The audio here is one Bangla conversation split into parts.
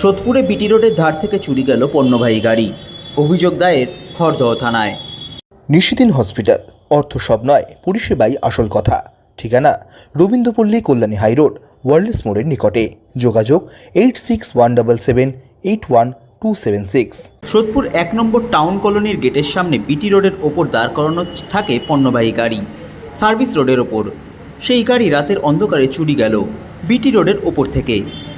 সোদপুরে বিটি রোডের ধার থেকে চুরি গেল পণ্যবাহী গাড়ি। অভিযোগ দায়ের খড়দহ থানায়। নিশিদিন হসপিটাল। অর্থ সব নয় পরিষেবাই আসল কথা। ঠিকানা রবীন্দ্রপল্লী কল্যাণী হাইরোড ওয়ার্ল্ডস মোড়ের নিকটে। যোগাযোগ eight six one double seven eight one two seven six. Sodepur এক নম্বর টাউন কলোনির গেটের সামনে বিটি রোডের ওপর দাঁড় করানো থাকে পণ্যবাহী গাড়ি। সার্ভিস রোডের ওপর। সেই গাড়ি রাতের অন্ধকারে চুরি গেল বিটি রোডের ওপর থেকে।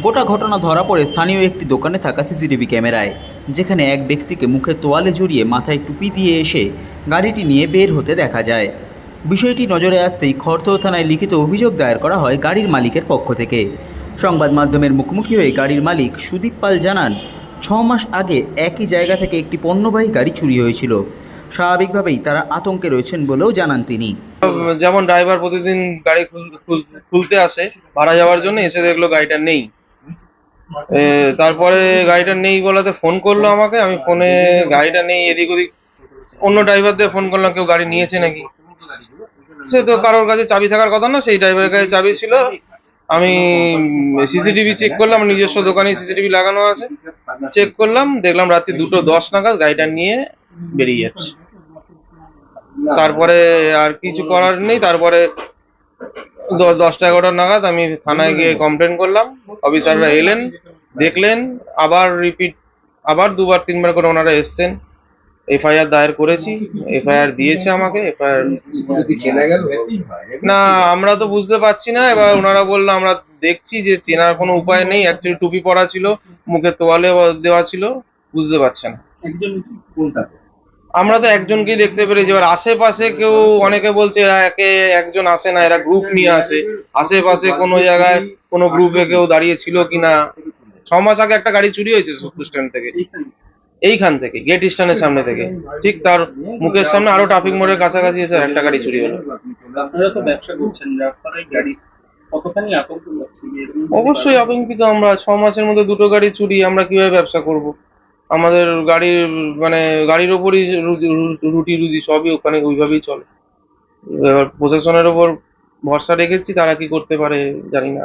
গোটা ঘটনা ধরা পড়ে স্থানীয় একটি দোকানে থাকা সিসিটিভি ক্যামেরায়, যেখানে এক ব্যক্তিকে মুখে তোয়ালে জড়িয়ে মাথায় টুপি দিয়ে এসে গাড়িটি নিয়ে বের হতে দেখা যায়। বিষয়টি নজরে আসতেই খড়দহ থানায় লিখিত অভিযোগ দায়ের করা হয় গাড়ির মালিকের পক্ষ থেকে। সংবাদ মাধ্যমের মুখোমুখি হয়ে গাড়ির মালিক সুদীপ পাল জানান, ছ মাস আগে একই জায়গা থেকে একটি পণ্যবাহী গাড়ি চুরি হয়েছিল। স্বাভাবিকভাবেই তারা আতঙ্কে রয়েছেন বলেও জানান তিনি। যেমন ড্রাইভার প্রতিদিন গাড়ি খুল- খুল- খুলতে আসে, ভাড়া যাওয়ার জন্য এসে দেখল গাড়িটা নেই। তারপরে গাড়িটা নেই বলাতে ফোন করল আমাকে, আমি ফোনে গাড়িটা নেই, এদিক ওদিক অন্য ড্রাইভারদের ফোন করলাম, কেউ গাড়ি নিয়েছে নাকি? সে তো কারোর কাছে চাবি থাকার কথা না, সেই ড্রাইভারের কাছে চাবি ছিল। আমি সিসিটিভি চেক করলাম, নিজস্ব দোকানে সিসিটিভি লাগানো আছে। চেক করলাম, দেখলাম রাত্রি দুটো দশ নাগাদ গাড়িটা নিয়ে বেরিয়ে যাচ্ছে। তারপরে আর কিছু করার নেই, তারপরে দশটা এগারোটা নাগাদ আমি থানায় গিয়ে কমপ্লেন করলাম। অফিসাররা এলেন দেখলেন আবার রিপিট আবার দুবার তিনবার করে ওনারা এসছেন। এফআইআর দায়ের করেছি এফআইআর দিয়েছে আমাকে এফআইআর না আমরা তো বুঝতে পারছি না। এবার ওনারা বলল আমরা দেখছি যে চেনার কোনো উপায় নেই। অ্যাকচুয়ালি টুপি পরা ছিল মুখে তোয়ালে দেওয়া ছিল বুঝতে পারছে না। আমরা তো একজনকেই দেখতে পেরেছি। এবার আশেপাশে কেউ অনেকে বলছে এরা একে একজন আসে না এরা গ্রুপ নিয়ে আসে। আশেপাশে কোনো জায়গায় কোনো গ্রুপে কেউ দাঁড়িয়ে ছিল কিনা। ছ মাস আগে একটা গাড়ি চুরি হয়েছে সোদপুর স্ট্যান্ড থেকে। এইখান থেকে গেট স্ট্যান্ডের সামনে থেকে। ঠিক তার মুখের সামনে আরও ট্রাফিক মোড়ের কাছাকাছি এসে একটা গাড়ি চুরি হলো। আপনারা তো ব্যবসা করছেন গাড়ি। অবশ্যই আতঙ্কিত আমরা। ছ মাসের মধ্যে দুটো গাড়ি চুরি আমরা কীভাবে ব্যবসা করব? আমাদের গাড়ির মানে গাড়ির ওপরই রুটি রুটি, রুজি সবই ওখানে ওইভাবেই চলে। এবার প্রশাসনের ওপর ভরসা রেখেছি, তারা কি করতে পারে জানি না।